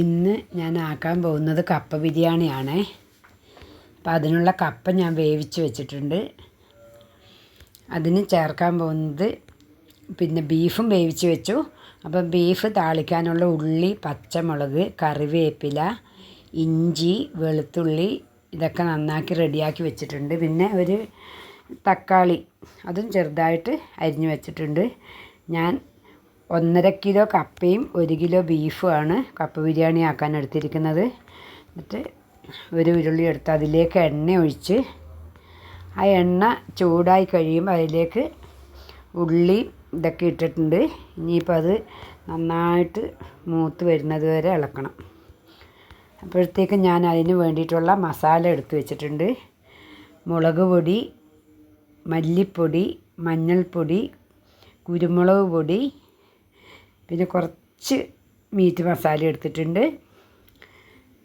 ഇന്ന് ഞാൻ ആക്കാൻ പോകുന്നത് കപ്പ ബിരിയാണിയാണേ. അപ്പം അതിനുള്ള കപ്പ ഞാൻ വേവിച്ച് വെച്ചിട്ടുണ്ട്. അതിന് ചേർക്കാൻ പോകുന്നത് പിന്നെ ബീഫും വേവിച്ച് വെച്ചു. അപ്പം ബീഫ് താളിക്കാനുള്ള ഉള്ളി പച്ചമുളക് കറിവേപ്പില ഇഞ്ചി വെളുത്തുള്ളി ഇതൊക്കെ നന്നാക്കി റെഡിയാക്കി വെച്ചിട്ടുണ്ട്. പിന്നെ ഒരു തക്കാളി അതും ചെറുതായിട്ട് അരിഞ്ഞു വെച്ചിട്ടുണ്ട്. ഞാൻ ഒന്നര കിലോ കപ്പയും ഒരു കിലോ ബീഫുമാണ് കപ്പ ബിരിയാണി ആക്കാൻ എടുത്തിരിക്കുന്നത്. എന്നിട്ട് ഒരു ഉരുളി എടുത്ത് അതിലേക്ക് എണ്ണ ഒഴിച്ച് ആ എണ്ണ ചൂടായി കഴിയുമ്പോൾ അതിലേക്ക് ഉള്ളി ഇതൊക്കെ ഇട്ടിട്ടുണ്ട്. ഇനിയിപ്പോൾ അത് നന്നായിട്ട് മൂത്ത് വരുന്നത് വരെ ഇളക്കണം. അപ്പോഴത്തേക്ക് ഞാൻ അതിന് വേണ്ടിയിട്ടുള്ള മസാല എടുത്ത് വെച്ചിട്ടുണ്ട്. മുളക് പൊടി മല്ലിപ്പൊടി മഞ്ഞൾപ്പൊടി കുരുമുളക് പൊടി പിന്നെ കുറച്ച് മീറ്റ് മസാല എടുത്തിട്ടുണ്ട്.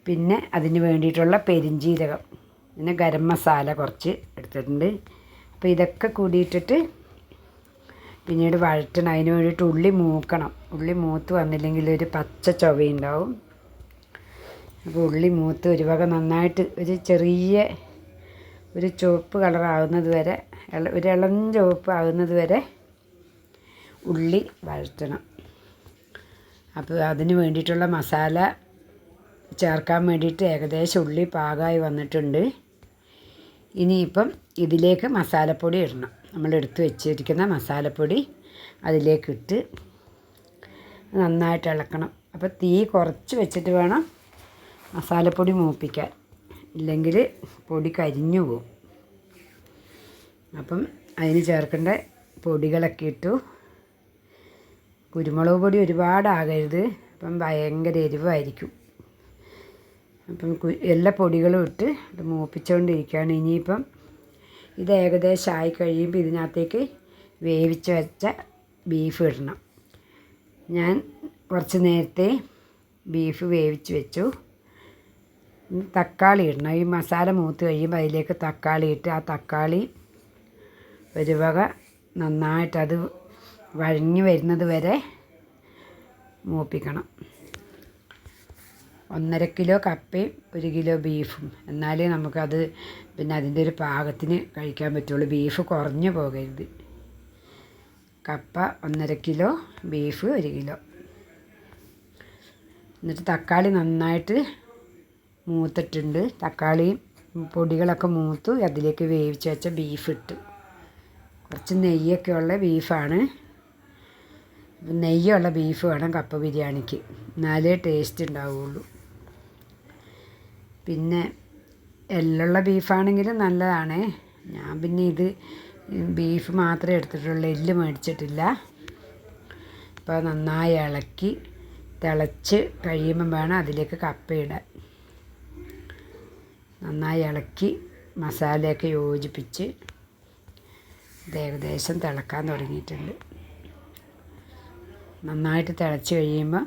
പിന്നെ അതിന് വേണ്ടിയിട്ടുള്ള പെരിഞ്ജീരകം പിന്നെ ഗരം മസാല കുറച്ച് എടുത്തിട്ടുണ്ട്. അപ്പോൾ ഇതൊക്കെ കൂടിയിട്ടിട്ട് പിന്നീട് വഴറ്റണം. അതിന് വേണ്ടിയിട്ട് ഉള്ളി മൂക്കണം. ഉള്ളി മൂത്ത് വന്നില്ലെങ്കിൽ ഒരു പച്ച ചൊവയുണ്ടാവും. അപ്പോൾ ഉള്ളി മൂത്ത് ഒരു വക നന്നായിട്ട് ഒരു ചെറിയ ഒരു ചുവപ്പ് കളറാവുന്നത് വരെ ഒരു ഇളം ചുവപ്പ് ആകുന്നത് വരെ ഉള്ളി വഴറ്റണം. അപ്പോൾ അതിന് വേണ്ടിയിട്ടുള്ള മസാല ചേർക്കാൻ വേണ്ടിയിട്ട് ഏകദേശം ഉള്ളി പാകമായി വന്നിട്ടുണ്ട്. ഇനിയിപ്പം ഇതിലേക്ക് മസാലപ്പൊടി ഇടണം. നമ്മൾ എടുത്ത് വെച്ചിരിക്കുന്ന മസാലപ്പൊടി അതിലേക്കിട്ട് നന്നായിട്ട് ഇളക്കണം. അപ്പോൾ തീ കുറച്ച് വെച്ചിട്ട് വേണം മസാലപ്പൊടി മൂപ്പിക്കാൻ. ഇല്ലെങ്കിൽ പൊടി കരിഞ്ഞു പോകും അപ്പം അതിന് ചേർക്കേണ്ട പൊടികളൊക്കെ ഇട്ടു. കുരുമുളക് പൊടി ഒരുപാടാകരുത്. അപ്പം ഭയങ്കര എരിവായിരിക്കും. അപ്പം എല്ലാ പൊടികളും ഇട്ട് ഇത് മൂപ്പിച്ചുകൊണ്ടിരിക്കുകയാണ് ഇനിയിപ്പം ഇത് ഏകദേശം ആയി കഴിയുമ്പോൾ ഇതിനകത്തേക്ക് വേവിച്ച് വെച്ച ബീഫ് ഇടണം. ഞാൻ കുറച്ച് നേരത്തെ ബീഫ് വേവിച്ച് വെച്ചു. തക്കാളി ഇടണം. ഈ മസാല മൂത്ത് കഴിയുമ്പോൾ അതിലേക്ക് തക്കാളി ഇട്ട് ആ തക്കാളി ഒരു വക നന്നായിട്ടത് വഴഞ്ഞു വരുന്നത് വരെ മൂപ്പിക്കണം. ഒന്നര കിലോ കപ്പയും ഒരു കിലോ ബീഫും. എന്നാലേ നമുക്കത് പിന്നെ അതിന്റെ ഒരു പാകത്തിന് കഴിക്കാൻ പറ്റുള്ളൂ. ബീഫ് കുറഞ്ഞു പോകരുത്. കപ്പ ഒന്നര കിലോ ബീഫ് ഒരു കിലോ. എന്നിട്ട് തക്കാളി നന്നായിട്ട് മൂത്തിട്ടുണ്ട്. തക്കാളിയും പൊടികളൊക്കെ മൂത്തു അതിലേക്ക് വേവിച്ച് വെച്ച ബീഫ് ഇട്ട്. കുറച്ച് നെയ്യൊക്കെ ഉള്ള ബീഫാണ്. നെയ്യുള്ള ബീഫ് വേണം കപ്പ ബിരിയാണിക്ക്. എന്നാലേ ടേസ്റ്റ് ഉണ്ടാവുള്ളൂ. പിന്നെ എല്ലുള്ള ബീഫാണെങ്കിലും നല്ലതാണ്. ഞാൻ പിന്നെ ഇത് ബീഫ് മാത്രമേ എടുത്തിട്ടുള്ളൂ. എല്ല് മേടിച്ചിട്ടില്ല. അപ്പോൾ നന്നായി ഇളക്കി തിളച്ച് കഴിയുമ്പം വേണം അതിലേക്ക് കപ്പയിടാൻ നന്നായി ഇളക്കി മസാലയൊക്കെ യോജിപ്പിച്ച് ഇത് ഏകദേശം തിളക്കാൻ തുടങ്ങിയിട്ടുണ്ട്. നന്നായിട്ട് തിളച്ച് കഴിയുമ്പോൾ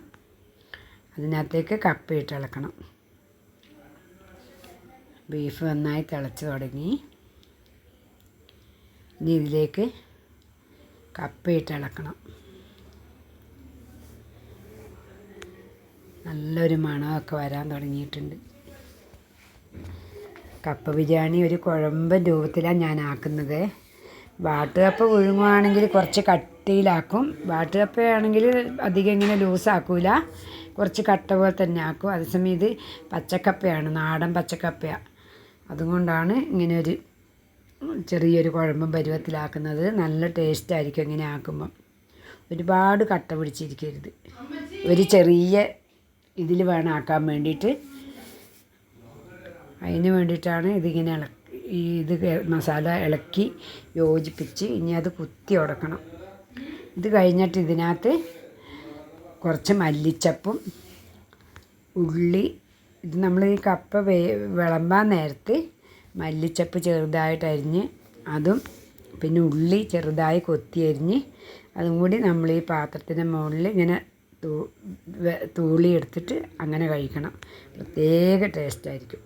അതിനകത്തേക്ക് കപ്പയിട്ട് ഇളക്കണം. ബീഫ് നന്നായി തിളച്ച് തുടങ്ങി. ഇനി ഇതിലേക്ക് കപ്പയിട്ട് ഇളക്കണം. നല്ലൊരു മണമൊക്കെ വരാൻ തുടങ്ങിയിട്ടുണ്ട്. കപ്പ ബിരിയാണി ഒരു കുഴമ്പ് രൂപത്തിലാണ് ഞാൻ ആക്കുന്നത്. വാട്ടുകപ്പ പുഴുങ്ങുവാണെങ്കിൽ കുറച്ച് കട്ടിയിലാക്കും. ആണെങ്കിൽ അധികം ഇങ്ങനെ ലൂസാക്കില്ല കുറച്ച് കട്ട പോലെ തന്നെ ആക്കും. അതേസമയം ഇത് പച്ചക്കപ്പയാണ് നാടൻ പച്ചക്കപ്പയാണ് അതുകൊണ്ടാണ് ഇങ്ങനെ ഒരു ചെറിയൊരു കുഴമ്പും പരുവത്തിലാക്കുന്നത്. നല്ല ടേസ്റ്റ് ആയിരിക്കും ഇങ്ങനെ ആക്കുമ്പം. ഒരുപാട് കട്ട പിടിച്ചിരിക്കരുത്. ഒരു ചെറിയ ഇതിൽ വേണം ആക്കാൻ വേണ്ടിയിട്ട്. അതിന് വേണ്ടിയിട്ടാണ് ഇതിങ്ങനെ ഇളക്കി ഈ ഇത് മസാല ഇളക്കി യോജിപ്പിച്ച് ഇനി അത് കുത്തി ഉടക്കണം. ഇത് കഴിഞ്ഞിട്ട് ഇതിനകത്ത് കുറച്ച് മല്ലിച്ചപ്പും ഉള്ളി ഇത് നമ്മൾ ഈ കപ്പ വേ വിളമ്പാൻ നേരത്ത് മല്ലിച്ചപ്പ് ചെറുതായിട്ട് അരിഞ്ഞ് അതും പിന്നെ ഉള്ളി ചെറുതായി കൊത്തി അരിഞ്ഞ് അതും കൂടി നമ്മൾ ഈ പാത്രത്തിന്റെ മുകളിൽ ഇങ്ങനെ തൂ തൂളി എടുത്തിട്ട് അങ്ങനെ കഴിക്കണം. പ്രത്യേക ടേസ്റ്റായിരിക്കും